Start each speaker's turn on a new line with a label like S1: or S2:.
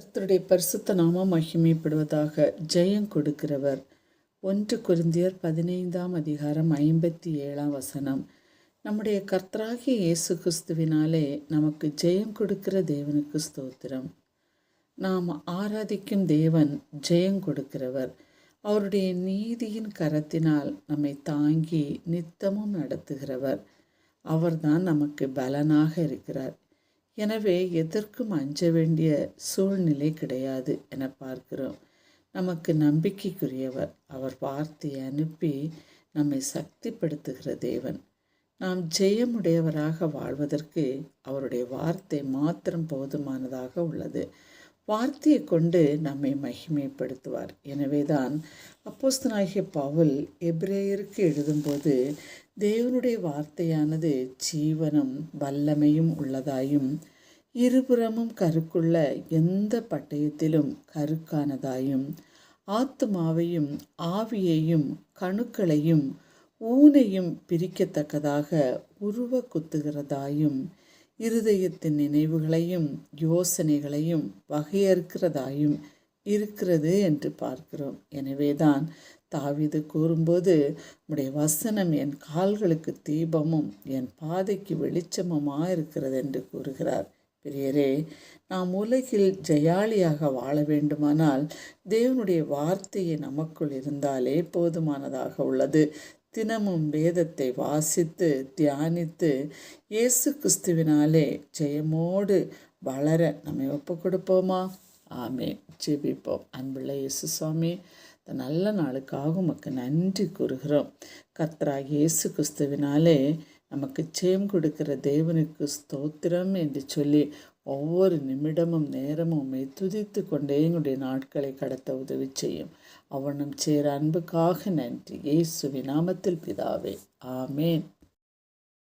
S1: கர்த்தருடைய பரிசுத்த நாமம் மகிமைப்படுவதாக ஜெயம் கொடுக்கிறவர். ஒன்று குருந்தியர் பதினைந்தாம் அதிகாரம் ஐம்பத்தி ஏழாம் வசனம். நம்முடைய கர்த்தராகிய இயேசு கிறிஸ்துவினாலே நமக்கு ஜெயம் கொடுக்கிற தேவனுக்கு ஸ்தோத்திரம். நாம் ஆராதிக்கும் தேவன் ஜெயம் கொடுக்கிறவர். அவருடைய நீதியின் கரத்தினால் நம்மை தாங்கி நித்தமும் நடத்துகிறவர். அவர்தான் நமக்கு பலனாக இருக்கிறார். எனவே எதற்கும் அஞ்ச வேண்டிய சூழ்நிலை கிடையாது என பார்க்கிறோம். நமக்கு நம்பிக்கைக்குரியவர். அவர் வார்த்தையை அனுப்பி நம்மை சக்திப்படுத்துகிற தேவன். நாம் ஜெயமுடையவராக வாழ்வதற்கு அவருடைய வார்த்தை மாத்திரம் போதுமானதாக உள்ளது. வார்த்தையை கொண்டு நம்மை மகிமைப்படுத்துவார். எனவேதான் அப்போஸ்தனாகிய பவுல் எப்ரேயருக்கு எழுதும்போது தேவனுடைய வார்த்தையானது ஜீவனும் வல்லமையும் உள்ளதாயும் இருபுறமும் கருக்குள்ள எந்த பட்டயத்திலும் கருக்கானதாயும் ஆத்துமாவையும் ஆவியையும் கணுக்களையும் ஊனையும் பிரிக்கத்தக்கதாக உருவ குத்துகிறதாயும் இருதயத்தின் நினைவுகளையும் யோசனைகளையும் வகையறுக்கிறதாயும் இருக்கிறது என்று பார்க்கிறோம். எனவேதான் தாவிது கூறும்போது உடைய வசனம் என் கால்களுக்கு தீபமும் என் பாதைக்கு வெளிச்சமுமாக இருக்கிறது என்று கூறுகிறார். பிரியரே நாம் உலகில் ஜெயாளியாக வாழ வேண்டுமானால் தேவனுடைய வார்த்தையை நமக்குள் இருந்தாலே போதுமானதாக உள்ளது. தினமும் வேதத்தை வாசித்து தியானித்து இயேசு கிறிஸ்துவினாலே ஜெயமோடு வளர நம்மை ஒப்பு கொடுப்போமா ஆமே ஜெபிப்போம். அன்புள்ள இயேசு சுவாமி இந்த நல்ல நாளுக்காக உமக்கு நன்றி கூறுகிறோம். கத்ரா இயேசு கிறிஸ்துவினாலே நமக்கு ஜெயம் கொடுக்கிற தேவனுக்கு ஸ்தோத்திரம் என்று சொல்லி ஒவ்வொரு நிமிடமும் நேரமும் துதித்து கொண்டே எங்களுடைய நாட்களை கடத்த உதவி செய்யும். அவனும் சேர அன்புக்காக நன்றி. இயேசுவி நாமத்தில் பிதாவே. ஆமேன்.